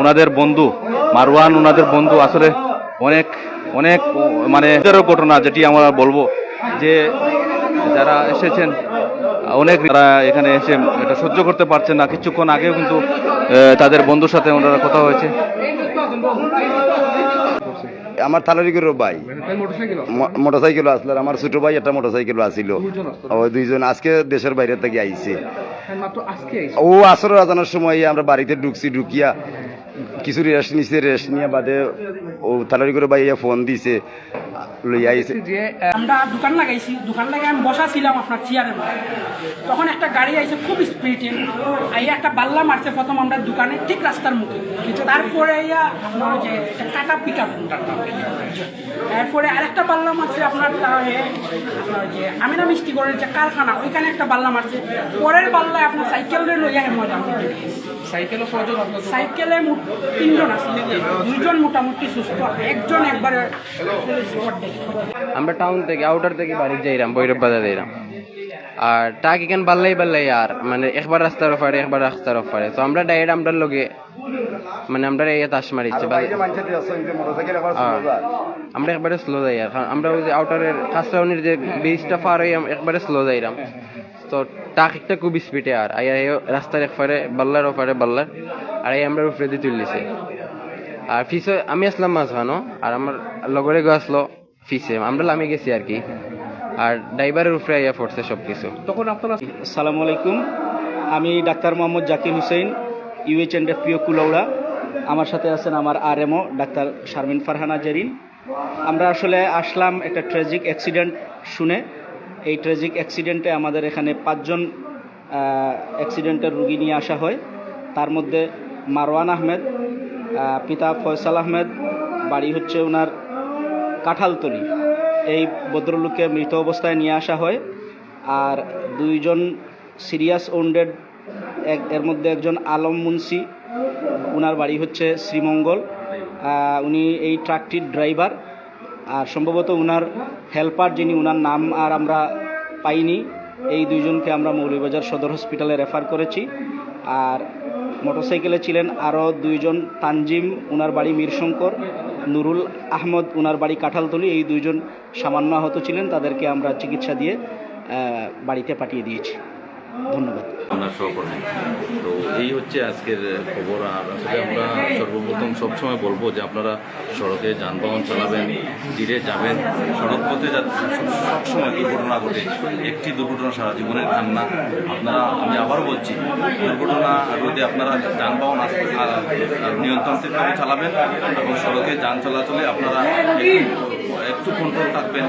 ওনাদের বন্ধু মারওয়ান ওনাদের বন্ধু আসলে অনেক অনেক মানে এদেরও ঘটনা যেটি আমরা বলব যে যারা এসেছেন অনেক তারা এখানে এসে এটা সহ্য করতে পারছেন না। কিছুক্ষণ আগেও কিন্তু তাদের বন্ধুর সাথে ওনারা কথা হয়েছে। আমার থালারিগুলোর ভাই। মোটরসাইকেল? আসলো আর আমার ছোট ভাই একটা মোটরসাইকেল আসিল ওই দুইজন আজকে দেশের বাইরে থেকে আইছে? ও আসর আজানোর সময় আমরা বাড়িতে ঢুকছি ঢুকিয়া কিছু রেস্ট নিছে রেস্ট নিয়ে বাদে ও থালারিগুলো ভাই ফোন দিছে, লইয়া আইছে। আমরা দোকান লাগাইছি, দোকান লাগাই আমি বসা ছিলাম আপনার চেয়ারে তখন একটা গাড়ি আইছে খুব স্পিডে। আইয়া একটা বাল্লা মারছে প্রথম আমরা দোকানে ঠিক রাস্তার মুখে। তারপরে আইয়া আপনার যে একটা কাটা পিক আপ তারপরে আরেকটা বাল্লা মারছে আপনার আপনার যে আমিনা মিষ্টি করে যে কারখানা ওইখানে একটা বাল্লা মারছে। পরের বাল্লায় আপনার সাইকেল লইয়া মজা সাইকেলে সাইকেলে মোট তিনজন আছে। দুইজন মোটামুটি সুস্থ। একজন একবারে আমরা টাউন থেকে আউটার থেকে বাড়ি যাইরাম বৈরব বাজার যাইরাম। আর টাক এখান বাল্লাই বাল্লাই আর মানে একবার রাস্তার ওপারে একবার রাস্তার ওপারে। তো আমরা ডাইরেক্ট আমরা লগে মানে আমরা এই তাস মারিছি আমরা একবারে স্লো যাই আর আমরা ওই যে আউটারের কাঁচরাউনির যে ব্রিজটা পার হয়ে একবারে স্লো যাইরাম। তো টাক একটা খুব স্পিডে আর আইয়া এই রাস্তার একবারে বাল্লার ওপারে বাল্লার আর এই আমরা উপরে দিয়ে তুললিছে। আর ফিসে আমি আসলাম মাছ ভানো আর আমার লগরে গো আসলো ফিসে আমরা লামে গেছি আর কি। আর ড্রাইভারের উপরে আইয়া পড়ছে সবকিছু। আসসালামু আলাইকুম। আমি doctor Mohammad Zakir Hussain UH and FPO Kulaura. আমার সাথে আছেন আমার R MO doctor Sharmin Farhana Jerin. আমরা আসলে আসলাম একটা ট্র্যাজিক অ্যাক্সিডেন্ট শুনে। এই ট্র্যাজিক অ্যাক্সিডেন্টে আমাদের এখানে পাঁচজন অ্যাক্সিডেন্টের রুগী নিয়ে আসা হয়। তার মধ্যে মারওয়ান আহমেদ পিতা ফয়সাল আহমেদ, বাড়ি হচ্ছে ওনার কাঁঠালতলি। এই ভদ্রলোককে মৃত অবস্থায় নিয়ে আসা হয়। আর দুইজন সিরিয়াস ওন্ডেড, এক এর মধ্যে একজন আলম মুন্সি, উনার বাড়ি হচ্ছে শ্রীমঙ্গল। উনি এই ট্রাকটির ড্রাইভার। আর সম্ভবত উনার হেল্পার যিনি, উনার নাম আর আমরা পাইনি। এই দুইজনকে আমরা মৌলভীবাজার সদর হসপিটালে রেফার করেছি। আর মোটরসাইকেলে ছিলেন আরও দুইজন তানজিম, উনার বাড়ি মীরশঙ্কর, নুরুল আহমদ, উনার বাড়ি কাঁঠালতলি। এই দুইজন সামান্য আহত ছিলেন, তাদেরকে আমরা চিকিৎসা দিয়ে বাড়িতে পাঠিয়ে দিয়েছি। ধন্যবাদ। এই হচ্ছে আজকের খবর আর আসলে আমরা সর্বপ্রথম সবসময় বলব যে আপনারা সড়কে যানবাহন চালাবেন ধীরে যাবেন সড়ক পথে যা- সবসময় দুর্ঘটনা ঘটে। একটি দুর্ঘটনা সারা জীবনের কান্না। আপনারা আমি আবারও বলছি দুর্ঘটনা রোধে আপনারা যানবাহন নিয়ন্ত্রণভাবে চালাবেন এবং সড়কে যান চলাচলে আপনারা একটু একটু কন্ট্রোল থাকবেন।